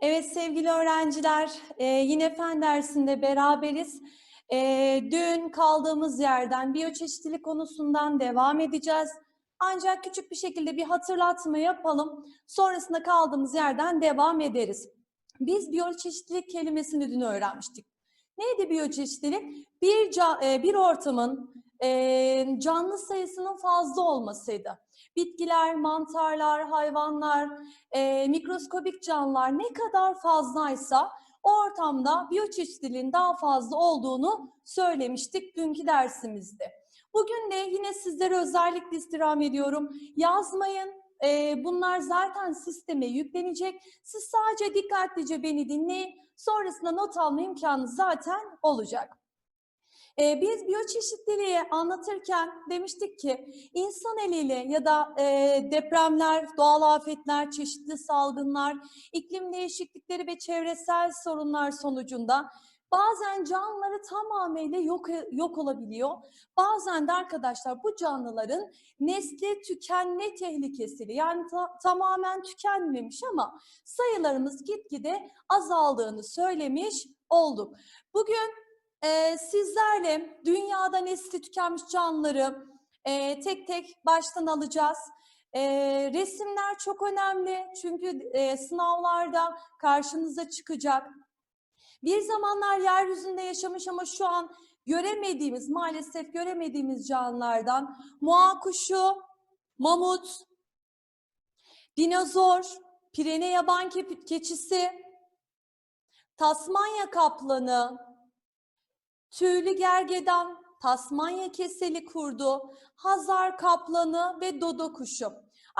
Evet sevgili öğrenciler, e, yine fen dersinde beraberiz. E, dün kaldığımız yerden biyoçeşitlilik konusundan devam edeceğiz. Ancak küçük bir şekilde bir hatırlatma yapalım. Sonrasında kaldığımız yerden devam ederiz. Biz biyoçeşitlilik kelimesini dün öğrenmiştik. Neydi biyoçeşitlilik? Bir, e, bir ortamın e, canlı sayısının fazla olmasıydı. Bitkiler, mantarlar, hayvanlar, e, mikroskobik canlılar ne kadar fazlaysa o ortamda biyoçeşitliliğin daha fazla olduğunu söylemiştik dünkü dersimizde. Bugün de yine sizlere özellikle istirham ediyorum. Yazmayın. E, bunlar zaten sisteme yüklenecek. Siz sadece dikkatlice beni dinleyin. Sonrasında not alma imkanı zaten olacak. Ee, biz biyoçeşitliliği anlatırken demiştik ki insan eliyle ya da e, depremler, doğal afetler, çeşitli salgınlar, iklim değişiklikleri ve çevresel sorunlar sonucunda bazen canlıları tamamıyla yok, yok olabiliyor. Bazen de arkadaşlar bu canlıların nesli tükenme tehlikesiyle yani ta- tamamen tükenmemiş ama sayılarımız gitgide azaldığını söylemiş olduk. Bugün ee, sizlerle dünyada nesli tükenmiş canlıları e, tek tek baştan alacağız. E, resimler çok önemli çünkü e, sınavlarda karşınıza çıkacak. Bir zamanlar yeryüzünde yaşamış ama şu an göremediğimiz, maalesef göremediğimiz canlılardan kuşu, mamut, dinozor, pirene yaban ke- keçisi, Tasmanya kaplanı, tüylü gergedan, Tasmanya keseli kurdu, Hazar kaplanı ve dodo kuşu.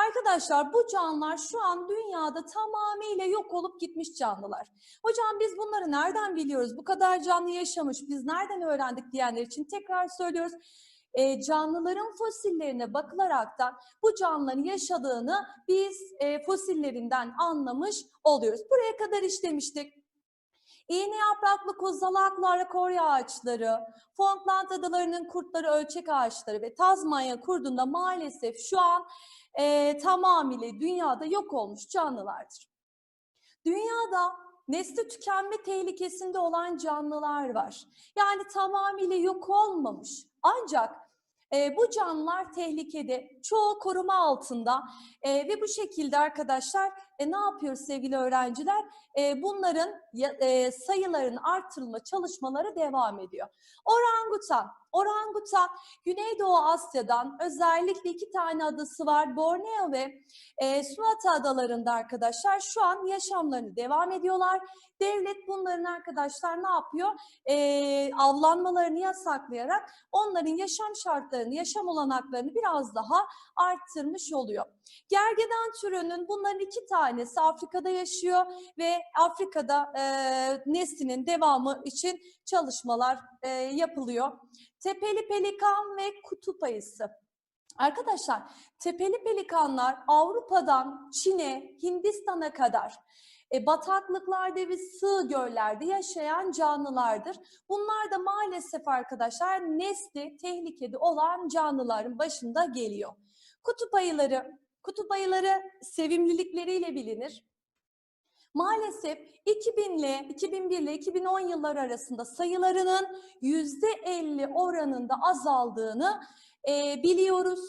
Arkadaşlar bu canlılar şu an dünyada tamamıyla yok olup gitmiş canlılar. Hocam biz bunları nereden biliyoruz? Bu kadar canlı yaşamış, biz nereden öğrendik diyenler için tekrar söylüyoruz. E, canlıların fosillerine bakılaraktan bu canlıların yaşadığını biz e, fosillerinden anlamış oluyoruz. Buraya kadar işlemiştik. İğne yapraklı kozalaklar, korya ağaçları, Falkland adalarının kurtları, ölçek ağaçları ve Tazmanya kurdunda maalesef şu an e, tamamıyla dünyada yok olmuş canlılardır. Dünyada nesli tükenme tehlikesinde olan canlılar var. Yani tamamıyla yok olmamış. Ancak e, bu canlılar tehlikede, çoğu koruma altında e, ve bu şekilde arkadaşlar e, ne yapıyoruz sevgili öğrenciler? E, bunların e, sayılarının artırılma çalışmaları devam ediyor. Orangutan, orangutan Güneydoğu Asya'dan özellikle iki tane adası var. Borneo ve e, Sumatra adalarında arkadaşlar şu an yaşamlarını devam ediyorlar. Devlet bunların arkadaşlar ne yapıyor? E, avlanmalarını yasaklayarak onların yaşam şartlarını, yaşam olanaklarını biraz daha arttırmış oluyor. Gergedan türünün bunların iki tanesi Afrika'da yaşıyor ve Afrika'da e, neslinin devamı için çalışmalar e, yapılıyor. Tepeli pelikan ve kutup ayısı. Arkadaşlar tepeli pelikanlar Avrupa'dan Çin'e, Hindistan'a kadar e, bataklıklarda ve sığ göllerde yaşayan canlılardır. Bunlar da maalesef arkadaşlar nesli tehlikede olan canlıların başında geliyor. Kutup ayıları, kutup ayıları sevimlilikleriyle bilinir. Maalesef 2000 ile 2001 ile 2010 yılları arasında sayılarının %50 oranında azaldığını e, biliyoruz.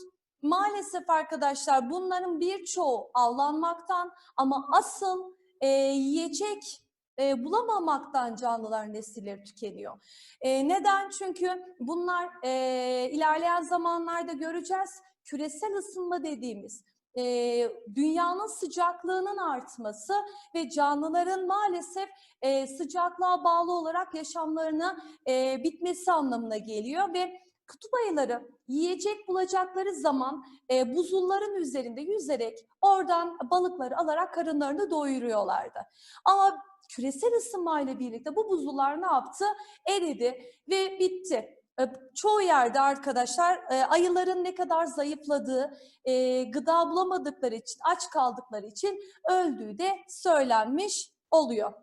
Maalesef arkadaşlar bunların birçoğu avlanmaktan ama asıl e, yiyecek e, bulamamaktan canlılar nesilleri tükeniyor. E, neden? Çünkü bunlar e, ilerleyen zamanlarda göreceğiz küresel ısınma dediğimiz e, dünyanın sıcaklığının artması ve canlıların maalesef e, sıcaklığa bağlı olarak yaşamlarına e, bitmesi anlamına geliyor ve kutup ayıları yiyecek bulacakları zaman e, buzulların üzerinde yüzerek oradan balıkları alarak karınlarını doyuruyorlardı. Ama küresel ısınmayla birlikte bu buzullar ne yaptı? Eridi ve bitti. E, Çoğu yerde arkadaşlar e, ayıların ne kadar zayıfladığı, e, gıda bulamadıkları için, aç kaldıkları için öldüğü de söylenmiş oluyor.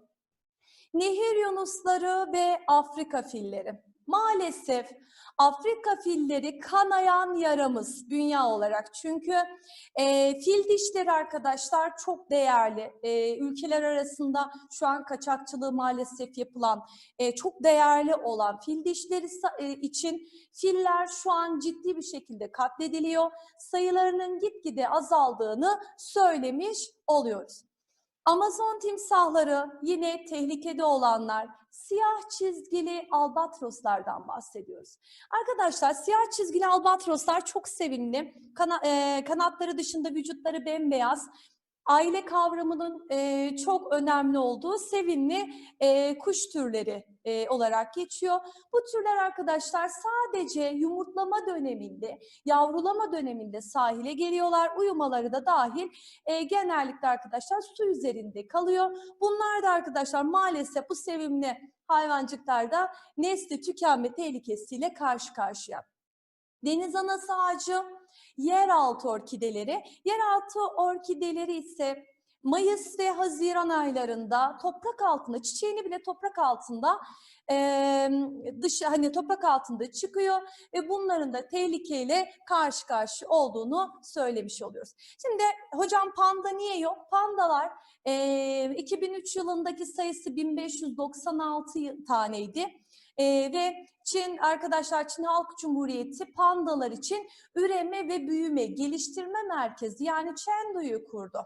Nehir yunusları ve Afrika filleri. Maalesef Afrika filleri kanayan yaramız dünya olarak. Çünkü e, fil dişleri arkadaşlar çok değerli. E, ülkeler arasında şu an kaçakçılığı maalesef yapılan, e, çok değerli olan fil dişleri e, için filler şu an ciddi bir şekilde katlediliyor. Sayılarının gitgide azaldığını söylemiş oluyoruz. Amazon timsahları yine tehlikede olanlar siyah çizgili albatroslardan bahsediyoruz. Arkadaşlar siyah çizgili albatroslar çok sevimli. Kana- e, kanatları dışında vücutları bembeyaz. Aile kavramının e, çok önemli olduğu sevimli e, kuş türleri e, olarak geçiyor. Bu türler arkadaşlar sadece yumurtlama döneminde, yavrulama döneminde sahile geliyorlar. Uyumaları da dahil e, genellikle arkadaşlar su üzerinde kalıyor. Bunlar da arkadaşlar maalesef bu sevimli hayvancıklarda nesli tükenme tehlikesiyle karşı karşıya. Deniz anası ağacı, yeraltı orkideleri. Yeraltı orkideleri ise Mayıs ve Haziran aylarında toprak altında, çiçeğini bile toprak altında eee dışı hani toprak altında çıkıyor ve bunların da tehlikeyle karşı karşı olduğunu söylemiş oluyoruz. Şimdi hocam panda niye yok? Pandalar eee 2003 yılındaki sayısı 1596 y- taneydi. Eee, ve Çin arkadaşlar Çin Halk Cumhuriyeti pandalar için üreme ve büyüme geliştirme merkezi yani Chengdu'yu kurdu.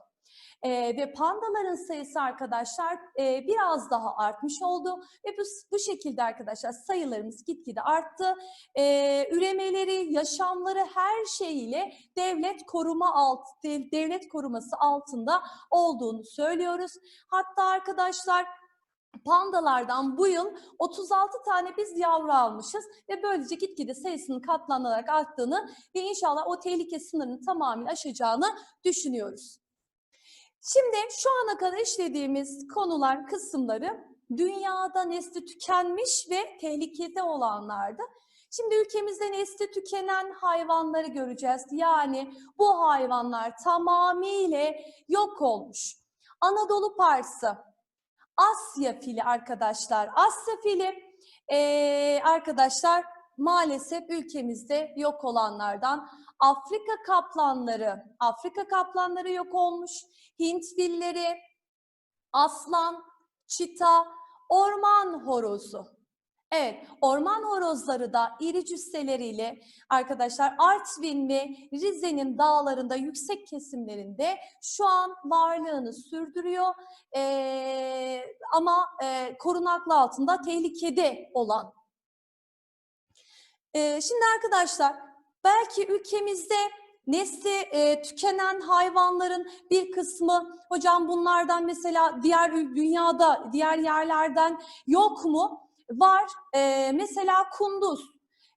Ee, ve pandaların sayısı arkadaşlar e, biraz daha artmış oldu ve bu, bu şekilde arkadaşlar sayılarımız gitgide arttı. Ee, üremeleri, yaşamları her şeyiyle devlet koruma alt, dev- devlet koruması altında olduğunu söylüyoruz. Hatta arkadaşlar pandalardan bu yıl 36 tane biz yavru almışız ve böylece gitgide sayısının katlanarak arttığını ve inşallah o tehlike sınırını tamamen aşacağını düşünüyoruz. Şimdi şu ana kadar işlediğimiz konular, kısımları dünyada nesli tükenmiş ve tehlikede olanlardı. Şimdi ülkemizde nesli tükenen hayvanları göreceğiz. Yani bu hayvanlar tamamıyla yok olmuş. Anadolu parsı, Asya fili arkadaşlar. Asya fili eee, arkadaşlar maalesef ülkemizde yok olanlardan. Afrika kaplanları, Afrika kaplanları yok olmuş. Hint filleri, aslan, çita, orman horozu. Evet, orman horozları da iri cüsseleriyle arkadaşlar Artvin ve Rize'nin dağlarında yüksek kesimlerinde şu an varlığını sürdürüyor. Ee, ama e, korunaklı altında tehlikede olan. Ee, şimdi arkadaşlar belki ülkemizde nesli e, tükenen hayvanların bir kısmı hocam bunlardan mesela diğer dünyada diğer yerlerden yok mu? Var. Ee, mesela kunduz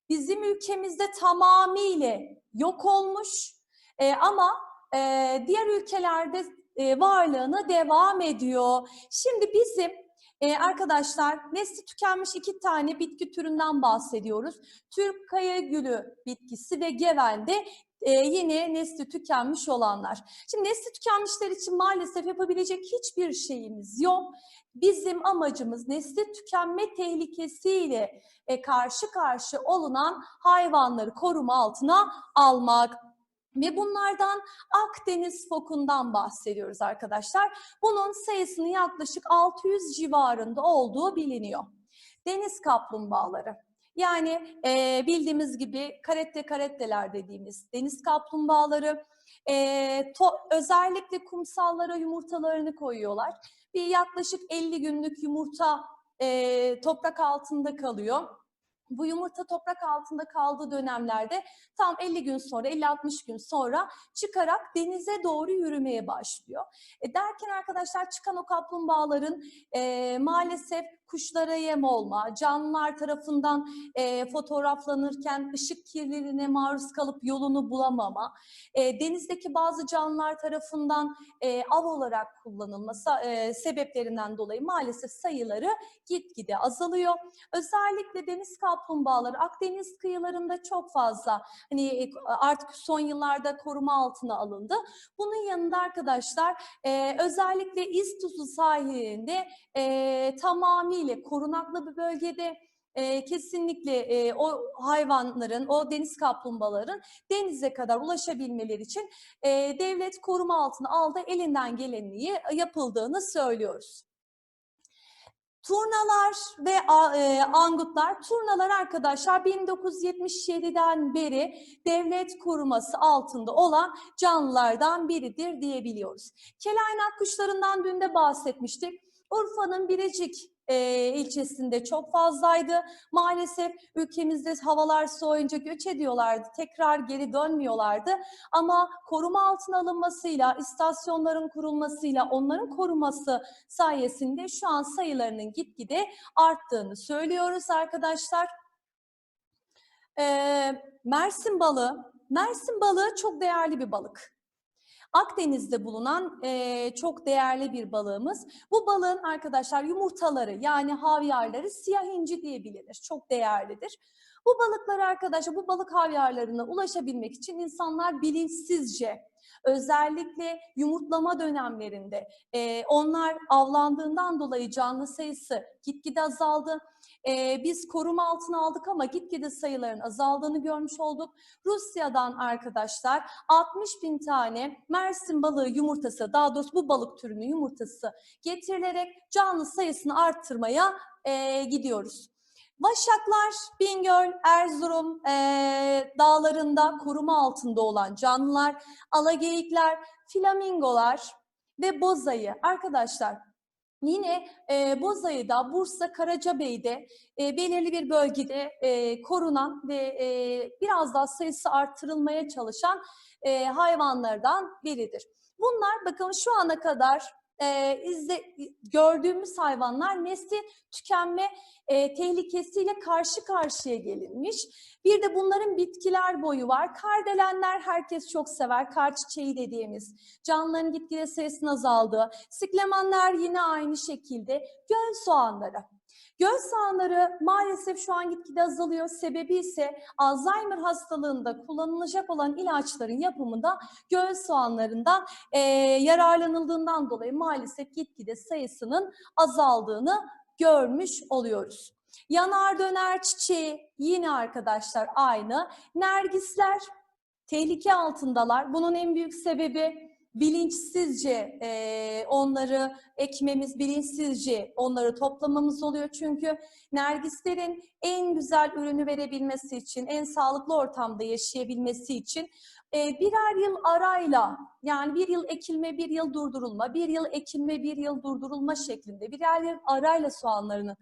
bizim ülkemizde tamamıyla yok olmuş Ee, ama e, diğer ülkelerde e, varlığına devam ediyor. Şimdi bizim e, arkadaşlar nesli tükenmiş iki tane bitki türünden bahsediyoruz. Türk kaya gülü bitkisi ve gevende e, yine nesli tükenmiş olanlar. Şimdi nesli tükenmişler için maalesef yapabilecek hiçbir şeyimiz yok. Bizim amacımız nesli tükenme tehlikesiyle e, karşı karşı olunan hayvanları koruma altına almak. Ve bunlardan Akdeniz fokundan bahsediyoruz arkadaşlar. Bunun sayısının yaklaşık 600 civarında olduğu biliniyor. Deniz kaplumbağaları. Yani e, bildiğimiz gibi karette karetteler dediğimiz deniz kaplumbağaları e, to- özellikle kumsallara yumurtalarını koyuyorlar. Bir yaklaşık 50 günlük yumurta e, toprak altında kalıyor. Bu yumurta toprak altında kaldığı dönemlerde tam 50 gün sonra, 50-60 gün sonra çıkarak denize doğru yürümeye başlıyor. E derken arkadaşlar çıkan o kaplumbağaların e, maalesef kuşlara yem olma, canlılar tarafından e, fotoğraflanırken ışık kirliliğine maruz kalıp yolunu bulamama, e, denizdeki bazı canlılar tarafından e, av olarak kullanılması e, sebeplerinden dolayı maalesef sayıları gitgide azalıyor. Özellikle deniz kaplumbağaları Akdeniz kıyılarında çok fazla hani e, artık son yıllarda koruma altına alındı. Bunun yanında arkadaşlar e, özellikle İztuzu sahilinde e, tamamıyla korunaklı bir bölgede e, kesinlikle e, o hayvanların, o deniz kaplumbağaların denize kadar ulaşabilmeleri için e, devlet koruma altına aldı, elinden gelenliği yapıldığını söylüyoruz. Turnalar ve e, angutlar, turnalar arkadaşlar 1977'den beri devlet koruması altında olan canlılardan biridir diyebiliyoruz. Kelaynak kuşlarından dün de bahsetmiştik. Urfa'nın Birecik e, ilçesinde çok fazlaydı. Maalesef ülkemizde havalar soğuyunca göç ediyorlardı. Tekrar geri dönmüyorlardı. Ama koruma altına alınmasıyla, istasyonların kurulmasıyla, onların koruması sayesinde şu an sayılarının gitgide arttığını söylüyoruz arkadaşlar. Ee, Mersin balığı, Mersin balığı çok değerli bir balık. Akdeniz'de bulunan eee, çok değerli bir balığımız. Bu balığın arkadaşlar yumurtaları yani havyarları siyah inci diye bilinir. Çok değerlidir. Bu balıklar arkadaşlar bu balık havyarlarına ulaşabilmek için insanlar bilinçsizce özellikle yumurtlama dönemlerinde eee, onlar avlandığından dolayı canlı sayısı gitgide azaldı. Eee, biz koruma altına aldık ama gitgide sayıların azaldığını görmüş olduk. Rusya'dan arkadaşlar 60 bin tane Mersin balığı yumurtası, daha doğrusu bu balık türünün yumurtası getirilerek canlı sayısını arttırmaya eee, gidiyoruz. Vaşaklar, Bingöl, Erzurum eee, dağlarında koruma altında olan canlılar, alageyikler, flamingolar ve bozayı. Arkadaşlar Yine e, Bozayı'da, Bursa, Karacabey'de e, belirli bir bölgede e, korunan ve e, biraz daha sayısı artırılmaya çalışan e, hayvanlardan biridir. Bunlar bakın şu ana kadar e, izle, gördüğümüz hayvanlar nesli tükenme e, tehlikesiyle karşı karşıya gelinmiş. Bir de bunların bitkiler boyu var. Kardelenler herkes çok sever. Kar çiçeği dediğimiz canlıların gitgide sayısının azaldığı. Siklemanlar yine aynı şekilde. Göl soğanları. Göl soğanları maalesef şu an gitgide azalıyor. Sebebi ise Alzheimer hastalığında kullanılacak olan ilaçların yapımında göl soğanlarından e, yararlanıldığından dolayı maalesef gitgide sayısının azaldığını görmüş oluyoruz. Yanar döner çiçeği yine arkadaşlar aynı. Nergisler tehlike altındalar. Bunun en büyük sebebi bilinçsizce e, onları ekmemiz, bilinçsizce onları toplamamız oluyor. Çünkü nergislerin en güzel ürünü verebilmesi için, en sağlıklı ortamda yaşayabilmesi için e, birer yıl arayla yani bir yıl ekilme, bir yıl durdurulma, bir yıl ekilme, bir yıl durdurulma şeklinde birer yıl arayla soğanlarını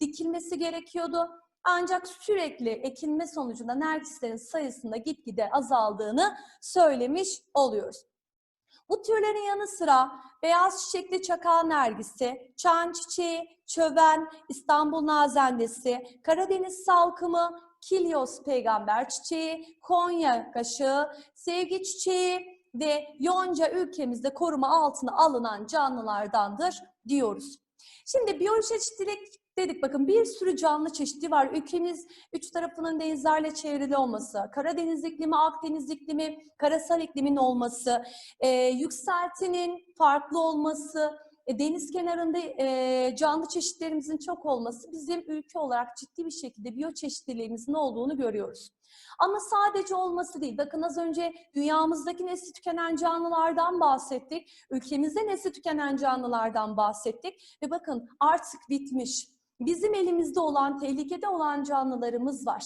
dikilmesi gerekiyordu. Ancak sürekli ekilme sonucunda nergislerin sayısında gitgide azaldığını söylemiş oluyoruz. Bu türlerin yanı sıra beyaz çiçekli çakal nergisi, çan çiçeği, çöven, İstanbul nazendesi, Karadeniz salkımı, Kilyos peygamber çiçeği, Konya kaşığı, sevgi çiçeği ve yonca ülkemizde koruma altına alınan canlılardandır diyoruz. Şimdi biyoçeşitlilik dedik bakın bir sürü canlı çeşidi var. Ülkemiz üç tarafının denizlerle çevrili olması, Karadeniz iklimi, Akdeniz iklimi, karasal iklimin olması, e, yükseltinin farklı olması, e, deniz kenarında e, canlı çeşitlerimizin çok olması bizim ülke olarak ciddi bir şekilde biyoçeşitliliğimizin olduğunu görüyoruz. Ama sadece olması değil. Bakın az önce dünyamızdaki nesli tükenen canlılardan bahsettik. Ülkemizde nesli tükenen canlılardan bahsettik. Ve bakın artık bitmiş. Bizim elimizde olan, tehlikede olan canlılarımız var.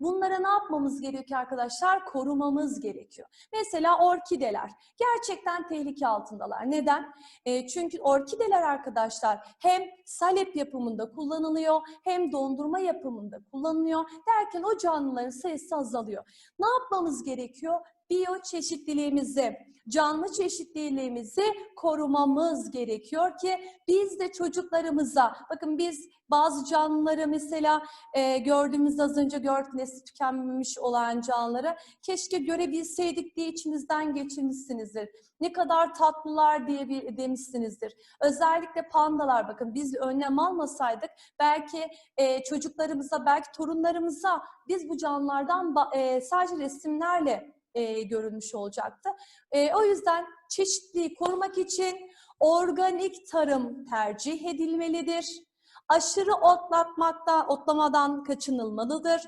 Bunlara ne yapmamız gerekiyor arkadaşlar? Korumamız gerekiyor. Mesela orkideler. Gerçekten tehlike altındalar. Neden? E, çünkü orkideler arkadaşlar hem salep yapımında kullanılıyor hem dondurma yapımında kullanılıyor. Derken o canlıların sayısı azalıyor. Ne yapmamız gerekiyor? Biyoçeşitliliğimizi, canlı çeşitliliğimizi korumamız gerekiyor ki biz de çocuklarımıza, bakın biz bazı canlıları mesela e, gördüğümüz az önce gördük nesli tükenmemiş olan canlıları keşke görebilseydik diye içinizden geçirmişsinizdir. Ne kadar tatlılar diye bir demişsinizdir. Özellikle pandalar bakın biz önlem almasaydık belki e, çocuklarımıza belki torunlarımıza biz bu canlılardan e, sadece resimlerle e, görülmüş olacaktı. E, o yüzden çeşitliliği korumak için organik tarım tercih edilmelidir. Aşırı otlatmakta, otlamadan kaçınılmalıdır.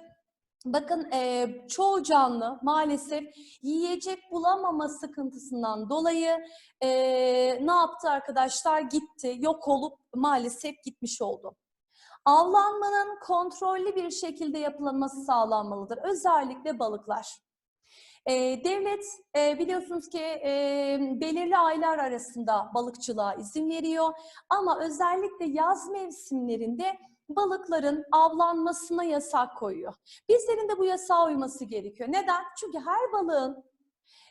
Bakın e, çoğu canlı maalesef yiyecek bulamama sıkıntısından dolayı e, ne yaptı arkadaşlar? Gitti, yok olup maalesef gitmiş oldu. Avlanmanın kontrollü bir şekilde yapılması sağlanmalıdır. Özellikle balıklar. E, devlet e, biliyorsunuz ki e, belirli aylar arasında balıkçılığa izin veriyor ama özellikle yaz mevsimlerinde balıkların avlanmasına yasak koyuyor. Bizlerin de bu yasağa uyması gerekiyor. Neden? Çünkü her balığın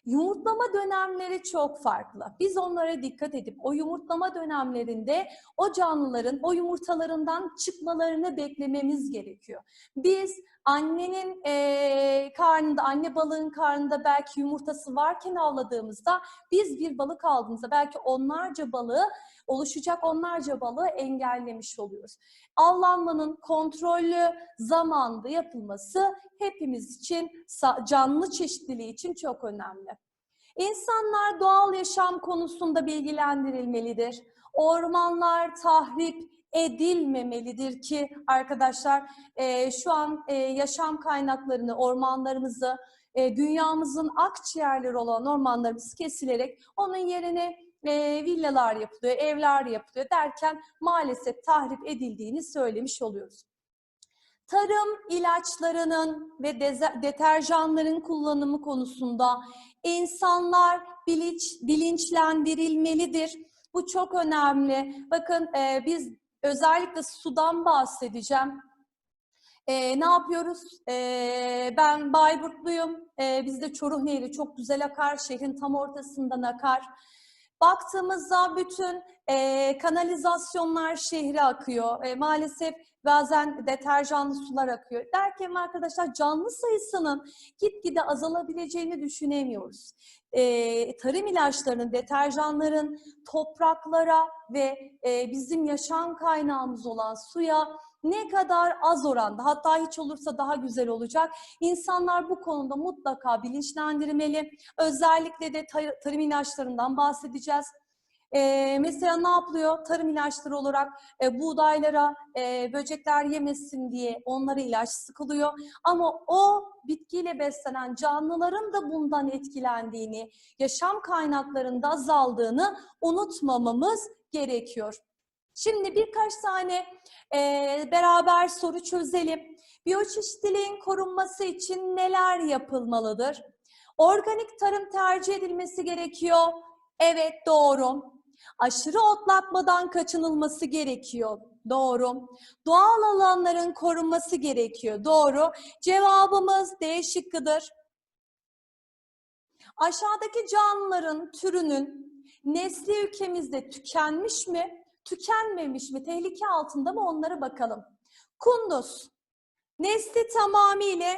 Yumurtlama dönemleri çok farklı. Biz onlara dikkat edip o yumurtlama dönemlerinde o canlıların o yumurtalarından çıkmalarını beklememiz gerekiyor. Biz annenin e, karnında, anne balığın karnında belki yumurtası varken avladığımızda biz bir balık aldığımızda belki onlarca balığı oluşacak onlarca balığı engellemiş oluyoruz. Avlanmanın kontrollü zamanda yapılması hepimiz için canlı çeşitliliği için çok önemli. İnsanlar doğal yaşam konusunda bilgilendirilmelidir. Ormanlar tahrip edilmemelidir ki arkadaşlar e, şu an e, yaşam kaynaklarını, ormanlarımızı, e, dünyamızın akciğerleri olan ormanlarımız kesilerek onun yerine e, villalar yapılıyor, evler yapılıyor derken maalesef tahrip edildiğini söylemiş oluyoruz. Tarım ilaçlarının ve deterjanların kullanımı konusunda insanlar bilinç, bilinçlendirilmelidir. Bu çok önemli. Bakın e, biz özellikle sudan bahsedeceğim. E, ne yapıyoruz? E, ben Bayburtluyum. E, bizde Çoruh Nehri çok güzel akar. Şehrin tam ortasından akar. Baktığımızda bütün e, kanalizasyonlar şehre akıyor. E, maalesef bazen deterjanlı sular akıyor. Derken arkadaşlar canlı sayısının gitgide azalabileceğini düşünemiyoruz. E, tarım ilaçlarının, deterjanların topraklara ve e, bizim yaşam kaynağımız olan suya ne kadar az oranda hatta hiç olursa daha güzel olacak. İnsanlar bu konuda mutlaka bilinçlendirmeli. Özellikle de tarım ilaçlarından bahsedeceğiz. Ee, mesela ne yapılıyor? Tarım ilaçları olarak e, buğdaylara e, böcekler yemesin diye onlara ilaç sıkılıyor. Ama o bitkiyle beslenen canlıların da bundan etkilendiğini, yaşam kaynaklarında azaldığını unutmamamız gerekiyor. Şimdi birkaç tane e, beraber soru çözelim. Biyoçeşitliliğin korunması için neler yapılmalıdır? Organik tarım tercih edilmesi gerekiyor. Evet doğru. Aşırı otlatmadan kaçınılması gerekiyor. Doğru. Doğal alanların korunması gerekiyor. Doğru. Cevabımız D şıkkıdır. Aşağıdaki canlıların türünün nesli ülkemizde tükenmiş mi, tükenmemiş mi, tehlike altında mı onlara bakalım. Kunduz, nesli tamamıyla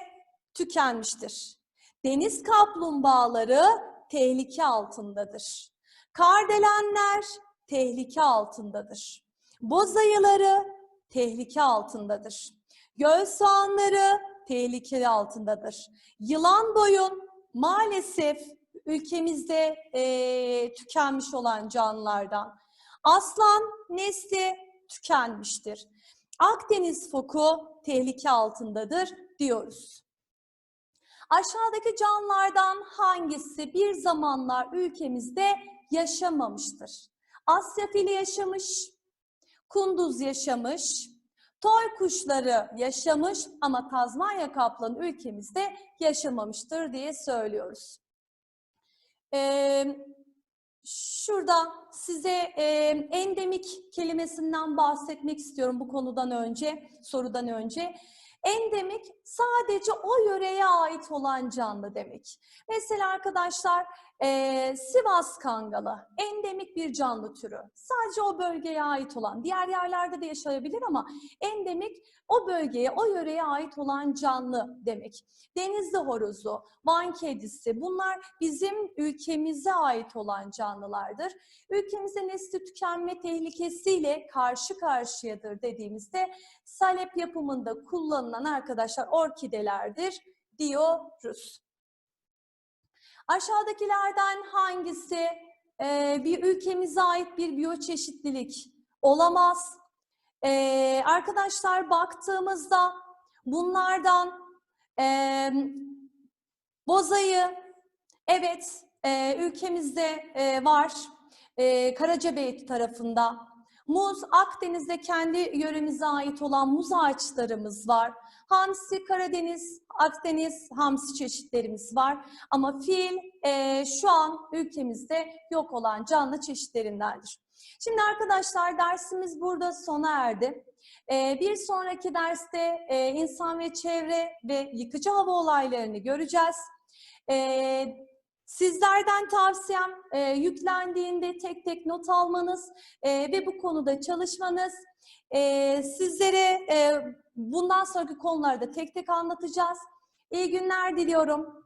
tükenmiştir. Deniz kaplumbağaları tehlike altındadır. Kardelenler tehlike altındadır. Boz ayıları tehlike altındadır. Göl soğanları tehlike altındadır. Yılan boyun maalesef ülkemizde e, tükenmiş olan canlılardan. Aslan nesli tükenmiştir. Akdeniz foku tehlike altındadır diyoruz. Aşağıdaki canlılardan hangisi bir zamanlar ülkemizde yaşamamıştır? Asya fili yaşamış, kunduz yaşamış, toy kuşları yaşamış ama Tazmanya kaplanı ülkemizde yaşamamıştır diye söylüyoruz. Ee, şurada size e, endemik kelimesinden bahsetmek istiyorum bu konudan önce, sorudan önce. Endemik sadece o yöreye ait olan canlı demek. Mesela arkadaşlar e, Sivas kangalı endemik bir canlı türü. Sadece o bölgeye ait olan, diğer yerlerde de yaşayabilir ama endemik o bölgeye, o yöreye ait olan canlı demek. Denizli horozu, Van kedisi bunlar bizim ülkemize ait olan canlılardır. Ülkemizde nesli tükenme tehlikesiyle karşı karşıyadır dediğimizde salep yapımında kullanılan arkadaşlar orkidelerdir diyoruz. Aşağıdakilerden hangisi e, bir ülkemize ait bir biyoçeşitlilik olamaz? Ee, arkadaşlar baktığımızda bunlardan e, bozayı, evet e, ülkemizde e, var. E, Karacabey tarafında. Muz, Akdeniz'de kendi yöremize ait olan muz ağaçlarımız var. Hamsi, Karadeniz, Akdeniz hamsi çeşitlerimiz var. Ama fil e, şu an ülkemizde yok olan canlı çeşitlerindendir. Şimdi arkadaşlar dersimiz burada sona erdi. E, bir sonraki derste e, insan ve çevre ve yıkıcı hava olaylarını göreceğiz. Sizlerden tavsiyem e, yüklendiğinde tek tek not almanız e, ve bu konuda çalışmanız. E, sizlere e, bundan sonraki konularda tek tek anlatacağız. İyi günler diliyorum.